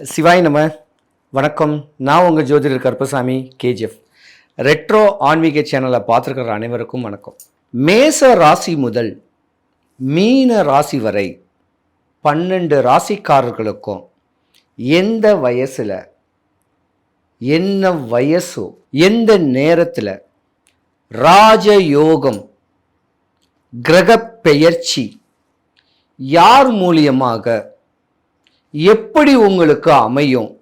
சிவாய் நம்ம வணக்கம். நான் உங்கள் ஜோதிடர் கருப்பசாமி கேஜிஎஃப். ரெட்ரோ ஆன்மீக சேனலை பார்த்துருக்கிற அனைவருக்கும் வணக்கம். மேச ராசி முதல் மீன ராசி வரை பன்னெண்டு ராசிக்காரர்களுக்கும் எந்த வயசில் என்ன வயசோ எந்த நேரத்தில் ராஜயோகம் கிரக பெயர்ச்சி யார் மூலியமாக எப்படி உங்களுக்கு அமையும்?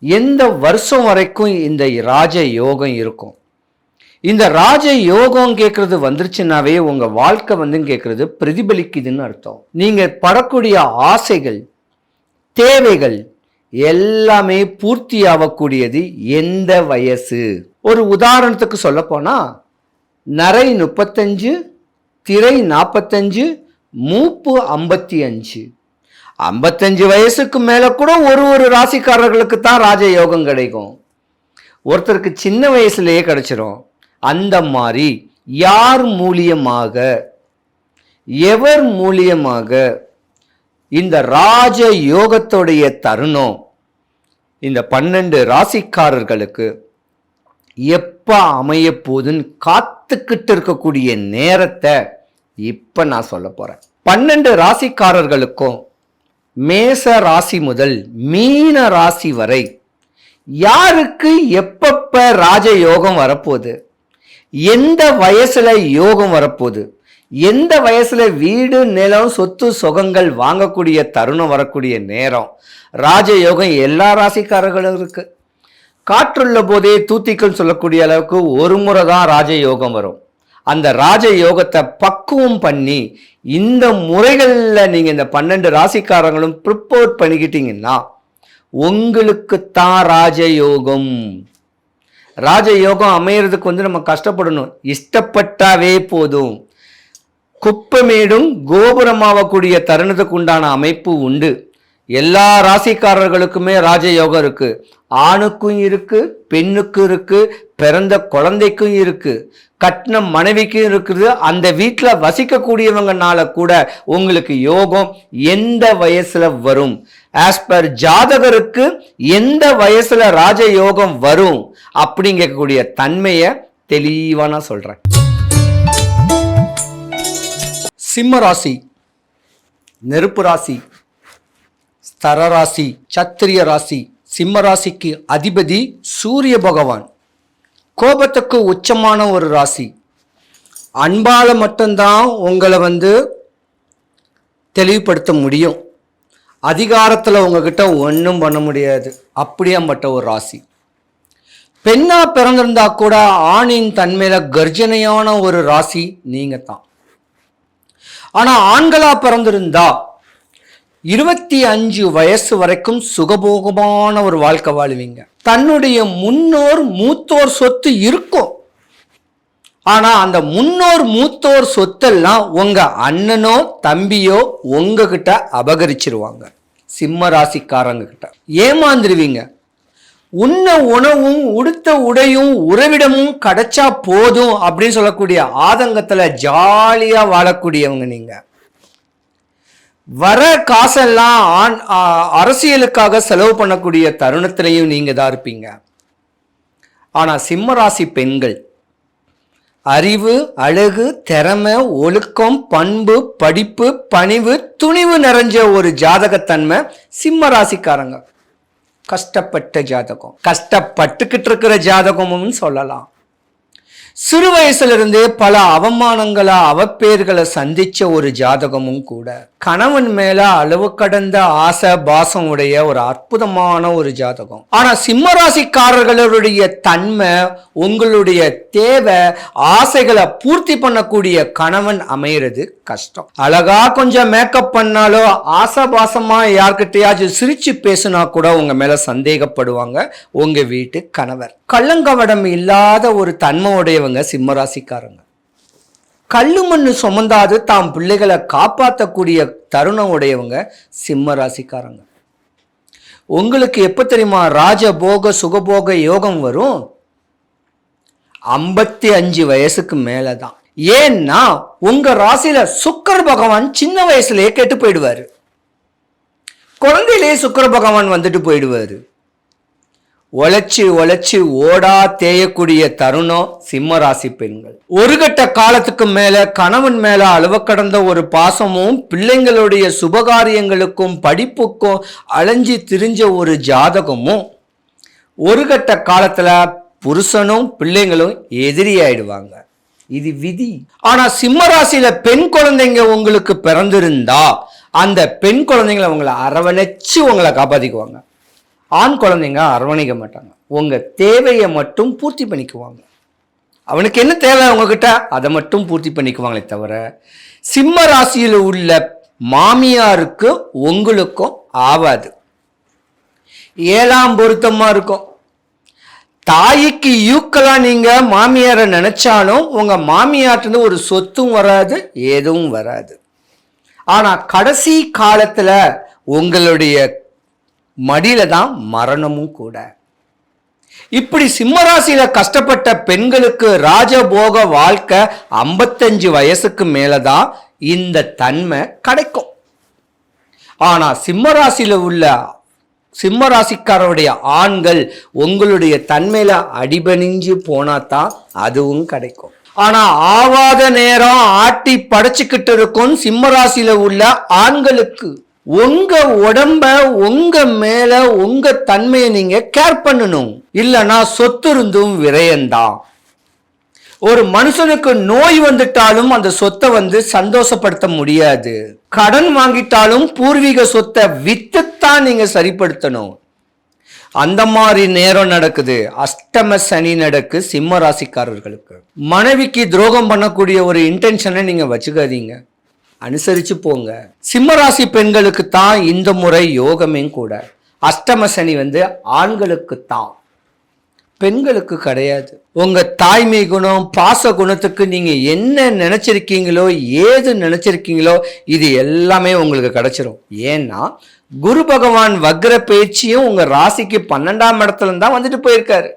எந்த வருஷம் வரைக்கும் இந்த ராஜ யோகம் இருக்கும்? இந்த ராஜ யோகம் கேட்கறது வந்துருச்சுனாவே உங்க வாழ்க்கை வந்து கேட்கறது பிரதிபலிக்குதுன்னு அர்த்தம். நீங்க படக்கூடிய ஆசைகள் தேவைகள் எல்லாமே பூர்த்தி ஆகக்கூடியது எந்த வயசு? ஒரு உதாரணத்துக்கு சொல்ல போனா நரை முப்பத்தஞ்சு திரை நாற்பத்தஞ்சு மூப்பு ஐம்பத்தி அஞ்சு. ஐம்பத்தஞ்சு வயசுக்கு மேலே கூட ஒரு ஒரு ராசிக்காரர்களுக்கு தான் ராஜயோகம் கிடைக்கும். ஒருத்தருக்கு சின்ன வயசுலேயே கிடைச்சிரும். அந்த மாதிரி யார் மூலியமாக? எவர் மூலியமாக? இந்த ராஜ யோகத்துடைய தருணம் இந்த பன்னெண்டு ராசிக்காரர்களுக்கு எப்போ அமைய போகுதுன்னு காத்துக்கிட்டு இருக்கக்கூடிய நேரத்தை இப்போ நான் சொல்ல போகிறேன் பன்னெண்டு ராசிக்காரர்களுக்கும் மேச ராசி முதல் மீன ராசி வரை யாருக்கு எப்பப்ப ராஜ யோகம் வரப்போகுது? எந்த வயசுல யோகம் வரப்போகுது? எந்த வயசுல வீடு நிலம் சொத்து சுகங்கள் வாங்கக்கூடிய தருணம் வரக்கூடிய நேரம்? ராஜயோகம் எல்லா ராசிக்காரர்களும் இருக்கு. காற்றுள்ள போதே தூத்திக்கல் சொல்லக்கூடிய அளவுக்கு ஒரு முறை தான் ராஜயோகம் வரும். அந்த ராஜ யோகத்தை பக்குவம் பண்ணி இந்த முறைகளில் நீங்கள் இந்த பன்னெண்டு ராசிக்காரங்களும் ப்ரிப்போர்ட் பண்ணிக்கிட்டீங்கன்னா உங்களுக்கு தான் ராஜயோகம். ராஜயோகம் அமையிறதுக்கு வந்து நம்ம கஷ்டப்படணும். இஷ்டப்பட்டாவே போதும். குப்பமேடும் கோபுரமாகக்கூடிய தருணத்துக்கு உண்டான அமைப்பு உண்டு. எல்லா ராசிக்காரர்களுக்குமே ராஜயோகம் இருக்குது ஆணுக்கும் இருக்கு பெண்ணுக்கும் இருக்கு பிறந்த குழந்தைக்கும் இருக்கு கட்டின மனைவிக்கும் இருக்குது. அந்த வீட்டில் வசிக்கக்கூடியவங்கனால கூட உங்களுக்கு யோகம் எந்த வயசுல வரும்? ஆஸ் பர் ஜாதகருக்கு எந்த வயசுல ராஜ யோகம் வரும் அப்படிங்கக்கூடிய தன்மையை தெளிவாக நான் சொல்றேன். சிம்ம ராசி நெருப்பு ராசி ஸ்தர ராசி சத்திரிய ராசி சிம்ம ராசிக்கு அதிபதி சூரிய பகவான். கோபத்துக்கு உச்சமான ஒரு ராசி. அன்பால் மட்டும்தான் உங்களை வந்து தெளிவுபடுத்த முடியும். அதிகாரத்தில் உங்ககிட்ட ஒன்றும் பண்ண முடியாது. அப்படியாப்பட்ட ஒரு ராசி. பெண்ணாக பிறந்திருந்தா கூட ஆணின் தன்மையில் கர்ஜனையான ஒரு ராசி நீங்கள் தான் ஆனால் ஆண்களாக பிறந்திருந்தா இருபத்தி அஞ்சு வயசு வரைக்கும் சுகபோகமான ஒரு வாழ்க்கை வாழ்வீங்க. தன்னுடைய முன்னோர் மூத்தோர் சொத்து இருக்கும். ஆனா அந்த முன்னோர் மூத்தோர் சொத்தெல்லாம் உங்க அண்ணனோ தம்பியோ உங்ககிட்ட அபகரிச்சிருவாங்க. சிம்ம ராசிக்காரங்க கிட்ட. ஏமாந்துருவீங்க. உண்ண உணவும் உடுத்த உடையும் உறவிடமும் கிடைச்சா போதும் அப்படின்னு சொல்லக்கூடிய ஆதங்கத்துல ஜாலியா வாழக்கூடியவங்க நீங்க. வர காசெல்லாம் ஆண் அரசியலுக்காக செலவு பண்ணக்கூடிய தருணத்திலையும் நீங்கள் தான் இருப்பீங்க. ஆனால் சிம்ம ராசி பெண்கள் அறிவு அழகு திறமை ஒழுக்கம் பண்பு படிப்பு பணிவு துணிவு நிறைஞ்ச ஒரு ஜாதகத்தன்மை சிம்ம ராசிக்காரங்க கஷ்டப்பட்ட ஜாதகம். கஷ்டப்பட்டுக்கிட்டு இருக்கிற ஜாதகமும் சொல்லலாம். சிறு வயசுல இருந்தே பல அவமானங்களை அவப்பேர்களை சந்திச்ச ஒரு ஜாதகமும் கூட கணவன் மேல அளவு கடந்த ஆசை பாசம் உடைய ஒரு அற்புதமான ஒரு ஜாதகம். ஆனா சிம்மராசிக்காரர்களுடைய தன்மை உங்களுடைய தேவை ஆசைகளை பூர்த்தி பண்ணக்கூடிய கணவன் அமையிறது கஷ்டம். அழகா கொஞ்சம் மேக்கப் பண்ணாலோ ஆசபாசமா யார்கிட்டயாச்சும் சிரிச்சு பேசுனா கூட உங்க மேல சந்தேகப்படுவாங்க உங்க வீட்டு கணவர். கள்ளங்கவடம் இல்லாத ஒரு தன்மை உடையவங்க சிம்மராசிக்காரங்க. கல்லு மண்ணு சுமந்தாது தாம் பிள்ளைகளை காப்பாற்றக்கூடிய தருணம் உடையவங்க சிம்ம ராசிக்காரங்க உங்களுக்கு எப்போ தெரியுமா ராஜபோக சுகபோக யோகம் வரும்? ஐம்பத்தி அஞ்சு வயசுக்கு மேலே தான் ஏன்னா உங்கள் ராசியில் சுக்கர பகவான் சின்ன வயசுலேயே கெட்டு போயிடுவார். குழந்தையிலேயே சுக்கர பகவான் வந்துட்டு போயிடுவார். உழைச்சி உழைச்சி ஓடா தேயக்கூடிய தருணம் சிம்ம ராசி பெண்கள். ஒரு கட்ட காலத்துக்கு மேல கணவன் மேல அளவு கடந்த ஒரு பாசமும் பிள்ளைங்களுடைய சுபகாரியங்களுக்கும் படிப்புக்கும் அலைஞ்சி திரிஞ்ச ஒரு ஜாதகமும் ஒரு கட்ட காலத்துல புருஷனும் பிள்ளைங்களும் எதிரியாயிடுவாங்க இது விதி. ஆனா சிம்ம ராசியில பெண் குழந்தைங்க உங்களுக்கு பிறந்திருந்தா அந்த பெண் குழந்தைங்களை உங்களை அரவணைச்சு உங்களை காப்பாத்திக்குவாங்க. ஆண் குழந்தைங்க அரவணைக்க மாட்டாங்க. உங்கள் தேவையை மட்டும் பூர்த்தி பண்ணிக்குவாங்க. அவனுக்கு என்ன தேவை உங்ககிட்ட? அதை மட்டும் பூர்த்தி பண்ணிக்குவாங்களே தவிர சிம்ம ராசியில் உள்ள மாமியாருக்கு உங்களுக்கும் ஆவாது. ஏழாம் பொருத்தமாக இருக்கும். தாய்க்கு ஈக்குவலா நீங்கள் மாமியாரை நினச்சாலும் உங்கள் மாமியார்ட்டு ஒரு சொத்தும் வராது எதுவும் வராது. ஆனால் கடைசி காலத்தில் உங்களுடைய மடியில தான் மரணமும் கூட. இப்படி சிம்மராசியில கஷ்டப்பட்ட பெண்களுக்கு ராஜபோக வாழ்க்கை ஐம்பத்தஞ்சு வயசுக்கு மேலதான் இந்த தன்மை கிடைக்கும். ஆனா சிம்மராசியில உள்ள சிம்மராசிக்காரருடைய ஆண்கள் உங்களுடைய தன்மையில அடிபணிஞ்சு போனா தான் அதுவும் கிடைக்கும். ஆனா ஆவாத நேரம் ஆட்டி படைச்சுக்கிட்டு இருக்கும் சிம்மராசியில உள்ள ஆண்களுக்கு. உங்க உடம்ப உங்க மேல உங்க தன்மையை நீங்க கேர் பண்ணணும். இல்லைன்னா சொத்து இருந்தும் விரயம்தான் ஒரு மனுஷனுக்கு நோய் வந்துட்டாலும் அந்த சொத்தை வந்து சந்தோஷப்படுத்த முடியாது. கடன் வாங்கிட்டாலும் பூர்வீக சொத்தை வித்துத்தான் நீங்க சரிப்படுத்தணும். அந்த மாதிரி நேரம் நடக்குது. அஷ்டம சனி நடக்கு சிம்ம ராசிக்காரர்களுக்கு. மனைவிக்கு துரோகம் பண்ணக்கூடிய ஒரு இன்டென்ஷனை நீங்க வச்சுக்காதீங்க. அனுசரிச்சு போங்க. சிம்மராசி பெண்களுக்கு தான் இந்த முறை யோகமே கூட. அஷ்டம சனி வந்து ஆண்களுக்கு தான். பெண்களுக்கு கிடையாது. உங்க தாய்மை குணம் பாச குணத்துக்கு நீங்க என்ன நினைச்சிருக்கீங்களோ ஏது நினைச்சிருக்கீங்களோ இது எல்லாமே உங்களுக்கு கிடைச்சிரும். ஏன்னா குரு பகவான் வக்ர பேச்சியும் உங்க ராசிக்கு பன்னெண்டாம் இடத்துல தான் வந்துட்டு போயிருக்காரு.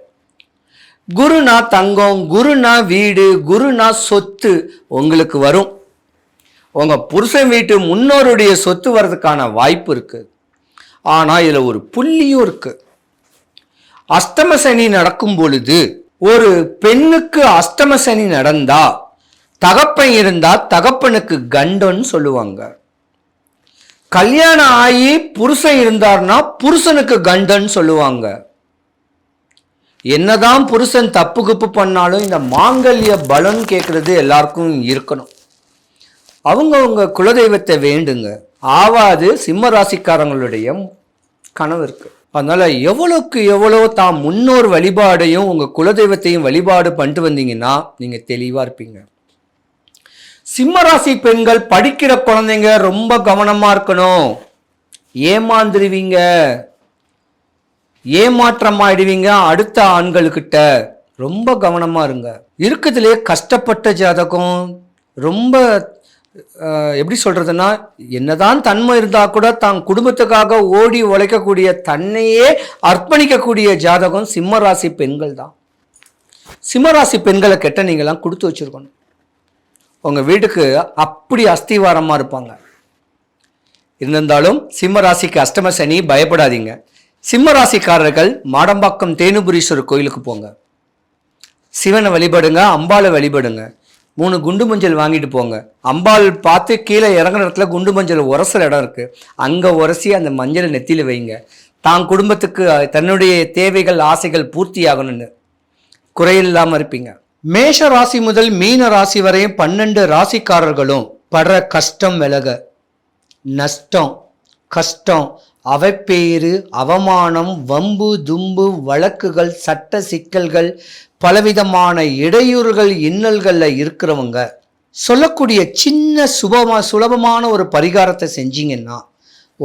குருனா தங்கம் குருனா வீடு குருனா சொத்து உங்களுக்கு வரும். உங்கள் புருஷன் வீட்டு முன்னோருடைய சொத்து வர்றதுக்கான வாய்ப்பு இருக்குது ஆனால் இதில் ஒரு புள்ளியும் இருக்குது அஷ்டம சனி நடக்கும் பொழுது ஒரு பெண்ணுக்கு அஷ்டம சனி நடந்தா தகப்பன் இருந்தா தகப்பனுக்கு கண்டன்னு சொல்லுவாங்க. கல்யாணம் ஆகி புருஷன் இருந்தார்னா புருஷனுக்கு கண்டன்னு சொல்லுவாங்க. என்னதான் புருஷன் தப்பு குப்பு பண்ணாலும் இந்த மாங்கல்ய பலன் கேட்கறது எல்லாருக்கும் இருக்கணும். அவங்கவுங்க குலதெய்வத்தை வேண்டுங்க. ஆவாது சிம்ம ராசிக்காரங்களுடைய கனவு இருக்குது அதனால் எவ்வளோக்கு எவ்வளோ தாம் முன்னோர் வழிபாடையும் உங்கள் குலதெய்வத்தையும் வழிபாடு பண்ணிட்டு வந்தீங்கன்னா நீங்கள் தெளிவாக இருப்பீங்க. சிம்ம ராசி பெண்கள் படிக்கிற குழந்தைங்க ரொம்ப கவனமாக இருக்கணும். ஏமாந்துருவீங்க. ஏமாற்றம் ஆயிடுவீங்க அடுத்த ஆண்களுக்கிட்ட ரொம்ப கவனமாக இருங்க. இருக்கிறதுலே கஷ்டப்பட்ட ஜாதகம் ரொம்ப எப்படி சொல்கிறதுன்னா என்னதான் தன்மை இருந்தால் கூட தான் குடும்பத்துக்காக ஓடி உழைக்கக்கூடிய தன்னையே அர்ப்பணிக்கக்கூடிய ஜாதகம் சிம்மராசி பெண்கள் தான். சிம்மராசி பெண்களை கெட்ட நீங்களாம் கொடுத்து வச்சிருக்கணும். உங்கள் வீட்டுக்கு அப்படி அஸ்திவாரமாக இருப்பாங்க. இருந்திருந்தாலும் சிம்மராசிக்கு அஷ்டம சனி பயப்படாதீங்க. சிம்மராசிக்காரர்கள் மாடம்பாக்கம் தேனுபுரீஸ்வரர் கோயிலுக்கு போங்க. சிவனை வழிபடுங்க அம்பாளை வழிபடுங்க. மூணு குண்டு மஞ்சள் வாங்கிட்டு போங்க. அம்பாள் பார்த்து கீழே இறங்குற இடத்துல குண்டு மஞ்சள் உரசுற இடம் இருக்கு. அங்கே உரசி அந்த மஞ்சளை நெத்தியில் வைங்க. தான் குடும்பத்துக்கு தன்னுடைய தேவைகள் ஆசைகள் பூர்த்தி ஆகணும்னு குறையில்லாமல் இருப்பீங்க. மேஷ ராசி முதல் மீன ராசி வரையும் பன்னெண்டு ராசிக்காரர்களும் படுற கஷ்டம் விலக. நஷ்டம் கஷ்டம் அவப்பேறு அவமானம் வம்பு தும்பு வழக்குகள் சட்ட சிக்கல்கள் பலவிதமான இடையூறுகள் இன்னல்களில் இருக்கிறவங்க சொல்லக்கூடிய சின்ன சுபமா சுலபமான ஒரு பரிகாரத்தை செஞ்சீங்கன்னா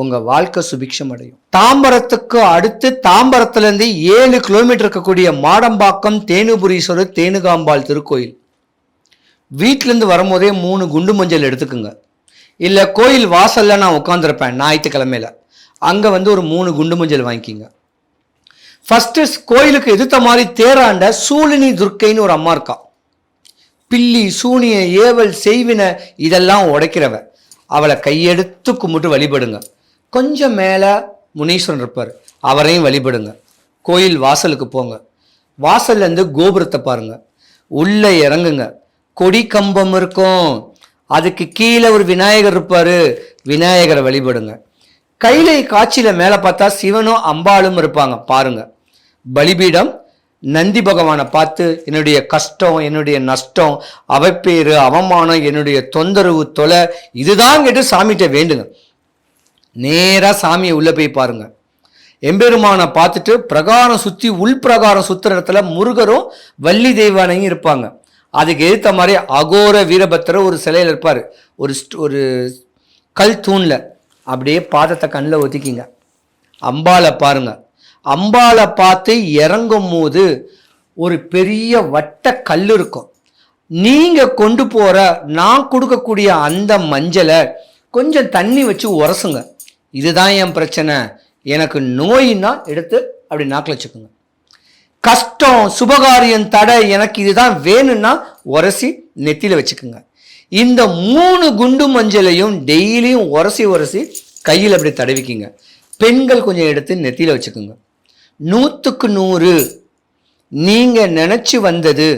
உங்கள் வாழ்க்கை சுபிக்ஷம் அடையும். தாம்பரத்துக்கு அடுத்து தாம்பரத்துலேருந்து ஏழு கிலோமீட்டர் இருக்கக்கூடிய மாடம்பாக்கம் தேனுபுரீஸ்வரர் தேனுகாம்பாள் திருக்கோயில். வீட்டிலேருந்து வரும்போதே மூணு குண்டு மஞ்சள் எடுத்துக்குங்க. இல்லை கோயில் வாசலில் நான் உட்காந்துருப்பேன் ஞாயிற்றுக்கிழமையில. அங்கே வந்து ஒரு மூணு குண்டு மஞ்சள் வாங்கிக்கிங்க. ஃபஸ்ட்டு கோயிலுக்கு எதிர்த்த மாதிரி தேராண்ட சூழினி துர்க்கைன்னு ஒரு அம்மா இருக்கா. பில்லி சூனிய ஏவல் செய்வின இதெல்லாம் உடைக்கிறவ. அவளை கையெடுத்து கும்பிட்டு வழிபடுங்க. கொஞ்சம் மேலே முனீஸ்வரன் இருப்பார். அவரையும் வழிபடுங்க. கோயில் வாசலுக்கு போங்க. வாசல்லேருந்து கோபுரத்தை பாருங்க. உள்ளே இறங்குங்க. கொடி கம்பம் இருக்கும். அதுக்கு கீழே ஒரு விநாயகர் இருப்பார். விநாயகரை வழிபடுங்க. கைலை காட்சியில் மேலே பார்த்தா சிவனும் அம்பாளும் இருப்பாங்க. பாருங்கள் பலிபீடம் நந்தி பகவானை பார்த்து என்னுடைய கஷ்டம் என்னுடைய நஷ்டம் அவப்பேறு அவமானம் என்னுடைய தொந்தரவு தொலை இதுதான் கேட்டு சாமிகிட்ட வேண்டுங்க. நேராக சாமியை உள்ளே போய் பாருங்கள் எம்பெருமானை பார்த்துட்டு பிரகாரம் சுற்றி உள் பிரகாரம் இடத்துல முருகரும் வள்ளி தெய்வானையும் இருப்பாங்க. அதுக்கு எதிர்த்த மாதிரி அகோர வீரபத்திரர் ஒரு சிலையில் இருப்பார். ஒரு ஸ்ட்- ஒரு கல் தூணில். அப்படியே பாதத்தை கண்ணில் ஒதுக்கிங்க அம்பாளை பாருங்கள் அம்பாளை பார்த்து இறங்கும் போது ஒரு பெரிய வட்ட கல் இருக்கும். நீங்கள் கொண்டு போகிற நான் கொடுக்கக்கூடிய அந்த மஞ்சளை கொஞ்சம் தண்ணி வச்சு உரசுங்க. இதுதான் என் பிரச்சனை. எனக்கு நோயின்னா எடுத்து அப்படி நாக்கில் வச்சுக்கோங்க. கஷ்டம் சுபகாரியம் தடை எனக்கு இதுதான் வேணும்னா உரசி நெத்தியில் வச்சுக்கோங்க. இந்த மூணு குண்டு மஞ்சளையும் டெய்லியும் உரசி உரசி கையில் அப்படி தடவிக்கிங்க. பெண்கள் கொஞ்சம் எடுத்து நெத்தியில் வச்சுக்கோங்க. நூற்றுக்கு நூறு. நீங்கள் நினச்சி வந்தது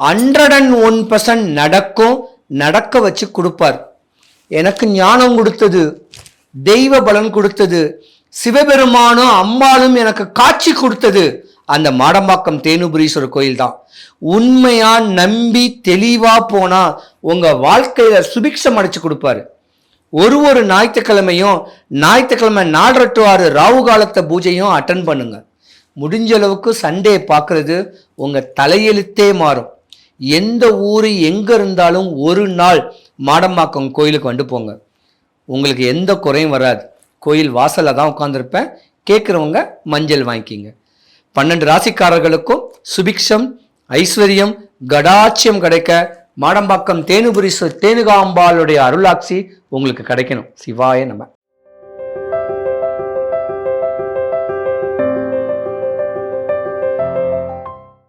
ஹண்ட்ரட் அண்ட் ஒன் பர்சன்ட் நடக்கும் நடக்க வச்சு கொடுப்பார். எனக்கு ஞானம் கொடுத்தது தெய்வ பலன் கொடுத்தது சிவபெருமானும் அம்பாலும் எனக்கு காட்சி கொடுத்தது அந்த மாடம்பாக்கம் தேனுபுரீஸ்வரர் கோயில் தான். உண்மையா நம்பி தெளிவா போனா உங்க வாழ்க்கையில சுபிக்ஷம் அடைச்சு கொடுப்பாரு. ஒரு ஒரு ஞாயிற்றுக்கிழமையும் ஞாயிற்றுக்கிழமை நாலரை டு ஆறு ராவு காலத்தை பூஜையும் அட்டன் பண்ணுங்க. முடிஞ்ச அளவுக்கு சண்டே பார்க்கறது உங்க தலையெழுத்தே மாறும். எந்த ஊர் எங்க இருந்தாலும் ஒரு நாள் மாடம்பாக்கம் கோயிலுக்கு வந்து போங்க. உங்களுக்கு எந்த குறையும் வராது. கோயில் வாசலில் தான் உட்காந்துருப்பேன் கேட்குறவங்க மஞ்சள் வாங்கிக்கிங்க. பன்னெண்டு ராசிக்காரர்களுக்கும் சுபிக்ஷம் ஐஸ்வர்யம் கடாட்சியம் கிடைக்க மாடம்பாக்கம் தேனுபுரி தேனுகாம்பாளுடைய அருளாட்சி உங்களுக்கு கிடைக்கணும். சிவாய நம்ம